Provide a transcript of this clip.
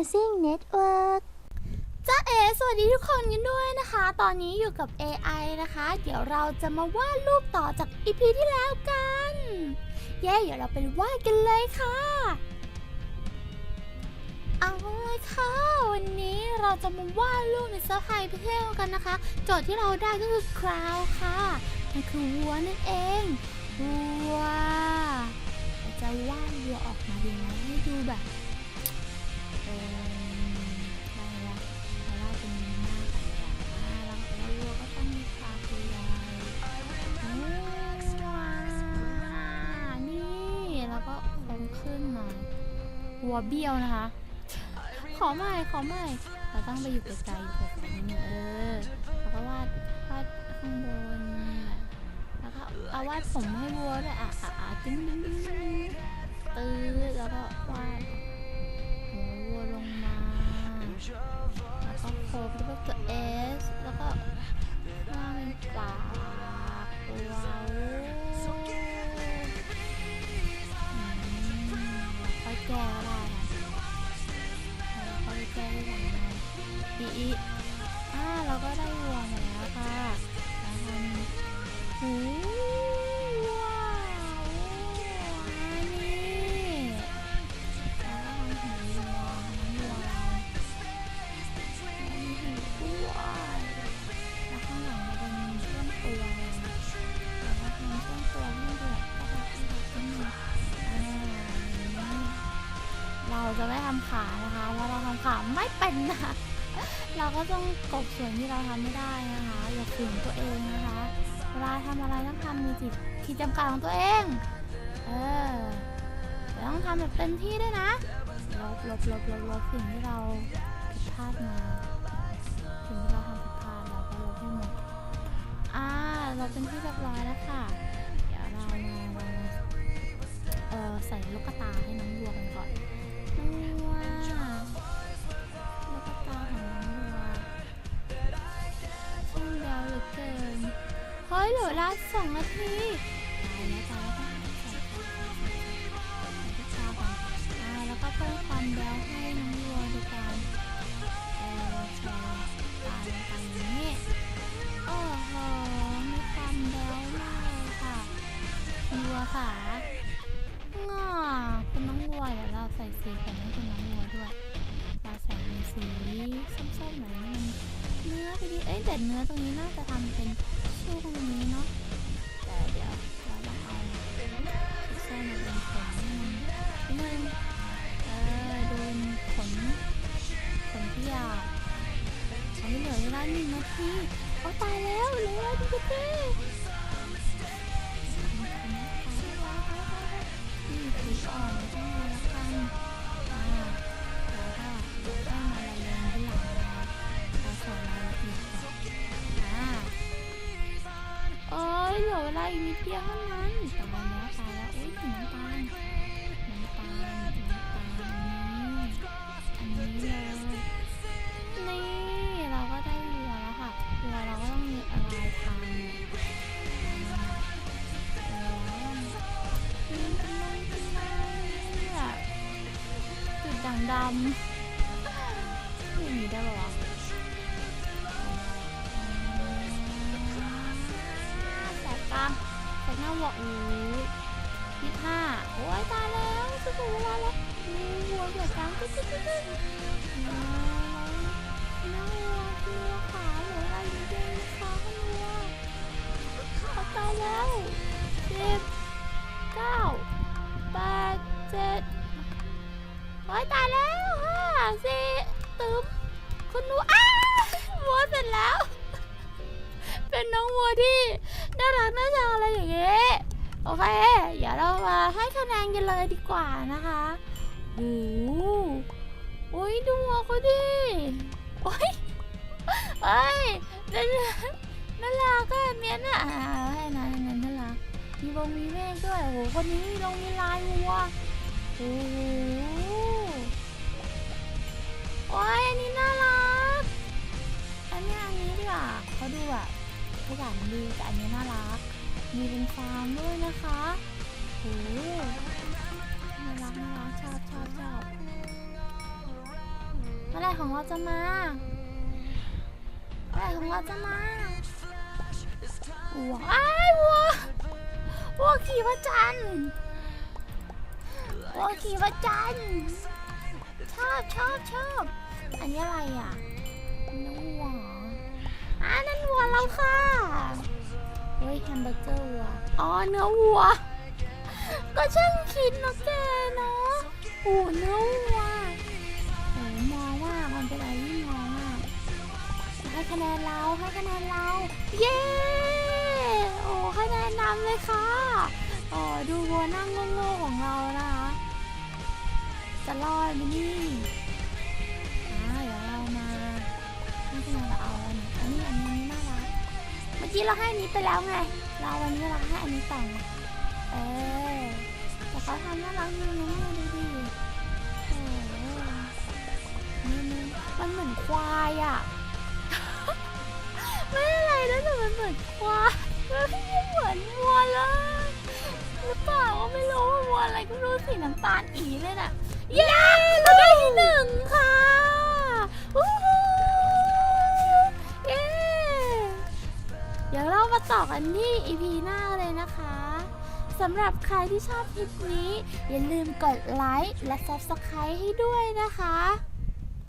Amazing Network จ้าเอ สวัสดีทุกคนกันด้วยนะคะ ตอนนี้อยู่กับ AI นะคะ เดี๋ยวเราจะมาวาดรูปต่อจากอีพีที่แล้วกัน เย้เดี๋ยวเราไปวาดกันเลยค่ะ เอาเลยค่ะ วันนี้เราจะมาวาดรูปในเซอร์ไพรส์เที่ยวกันนะคะ โจทย์ที่เราได้ก็คือคราวค่ะมันคือวัวนั่นเองวัวเราจะวาดวัวออกมายังไงให้ดูแบบ วัวเบี้ยวนะคะ ขอใหม่ขอใหม่เราต้องไปอยู่ไกลๆอยู่ไกลๆนิดนึงเออแล้วก็วาดวาดข้างบนแล้วก็เอาวาดผมให้วัวด้วยอะอะอะตึ้งตึ้งตึ้งตึ้งตื้อแล้วก็วาดหัววัวลงมาแล้วก็โค้งด้วยตัว S แล้วก็วางเป็นปา ทำขานะคะเพราะเราทำขาไม่เป็นนะคะเราก็ต้องกบส่วนที่เราทำไม่ได้นะคะอย่าฝืนตัวเองนะคะเวลาทำอะไรต้องทำมีจิตขีดจำกัดของตัวเองเออแต่ต้องทำแบบเต็มที่ด้วยนะลบลบลบลบลบสิ่งที่เราผิดพลาดมาสิ่งที่เราทำผิดพลาดเราก็ลบให้หมดอ่าเราเป็นที่เรียบร้อยแล้วค่ะเดี๋ยวเรามาลองเอใส่ลูกตาให้น้องวัวกันก่อน น้องวัวลูกกระตาของน้องวัวช่างเดียวเหลือเกินเฮ้ยเหลือเวลาสองนาทีตายแล้วตายแล้วต้องใส่ใส่ใส่ใส่ลูกตาก่อนอ่าแล้วก็เพิ่มความเบวให้น้องวัวด้วยการเออใส่ตา เอ้ยแต่เนื้อตรงนี้น่าจะทำเป็นช่วงตรงนี้เนาะแต่เดี๋ยวเราต้องเอาพิซซ่มาเป็นขนมันนิดนึงเออโดนขนขนที่ยาวอันนี้เหลือเวลาหนึ่งนาทีโอ้ตายแล้วเหลือเวลาหนึ่งนาทีนี่สีอ่อน อีกนิดเดียวเท่านั้นตายแล้วตายแล้วอุ้ยถึงน้ำตาลน้ำตาลน้ำตาลนี่อันนี้เลยนี่เราก็ได้เรือแล้วค่ะเรือเราก็ต้องมีอะไรทางจุดด่างดำอย่างนี้ได้ปะว หน้าวัวอู้ยี่ห้าโอ้ยตายแล้วจะถึงเวลาแล้วนี่วัวแสบกลางตึ๊ดตึ๊ดตึ๊ดน้าหน้าวัวคือวัวขาเหลืออะไรอยู่เดียวขาข้างวัวเอาตายแล้วสิบเก้าแปดเจ็ดโอ้ยตายแล้วห้าสี่ตึ๊บคุณหนูอ้าวัวเสร็จแล้ว เป็นน้องวัวที่น่ารักน่าชังอะไรอย่างเงี้ยโอเคเดี๋ยวเรามาให้คะแนนกันเลยดีกว่านะคะโอ้โหโอ้ยดูวัวเขาดิโอ้ยเอ้ยน่าน่ารักอะอันเนี้ยน่ะอ่าให้นะนนั้นน่ารักมีวงมีเมฆด้วยโอ้โหคนนี้มีลงมีลายวัวโอ้โหโอ้ยอันนี้น่ารักอันนี้อันนี้ดีกว่าเขาดูแบบ ขยันดีแต่อันนี้น่ารัก มีเป็นฟาร์มด้วยนะคะโอ้น่ารักน่ารักชอบชอบชอบเมื่อไรของเราจะมาเมื่อไรของเราจะมาวัวอ้ายวัววัวขี่พระจันทร์วัวขี่พระจันทร์ชอบชอบชอบอันนี้อะไรอะนื้อวัวหรออ่า นั่นวัวเราค่ะเฮ้ยแฮมเบอร์เกอร์วัวอ๋อเนื้อวัว ก็ช่างคิดนะแกเนาะโอ้เนื้อวัวโอ้มองว่ามันเป็นอะไรที่มองว่าให้คะแนนเราให้คะแนนเรา เย้โอ้คะแนนนำเลยค่ะโอ้ดูวัวนั่งโง่ๆของเรานะคะจะรอดไหมนี่อ่าเดี๋ยวเรามาให้คะแนนเราเอา กี้เราให้อันนี้ไปแล้วไง เราวันนี้เราให้อันนี้ต่องเออแต่เขาทำน่ารักจริงนะเนี่ดูดิโอ้นี่มันมันเหมือนควายอะ ไม่อะไรนะแต่มันเหมือนควายมันไม่เหมือนวัวเลยหรือเปล่าก็ไม่รู้ว่าวัวอะไรก็รู้สีน้ำตาลอีเลยน่ะ เย้เราได้ที่หนึ่งค่ะ มาต่อกันที่ EP หน้าเลยนะคะสำหรับใครที่ชอบคลิปนี้ อย่าลืมกดไลค์และ Subscribe ให้ด้วยนะคะ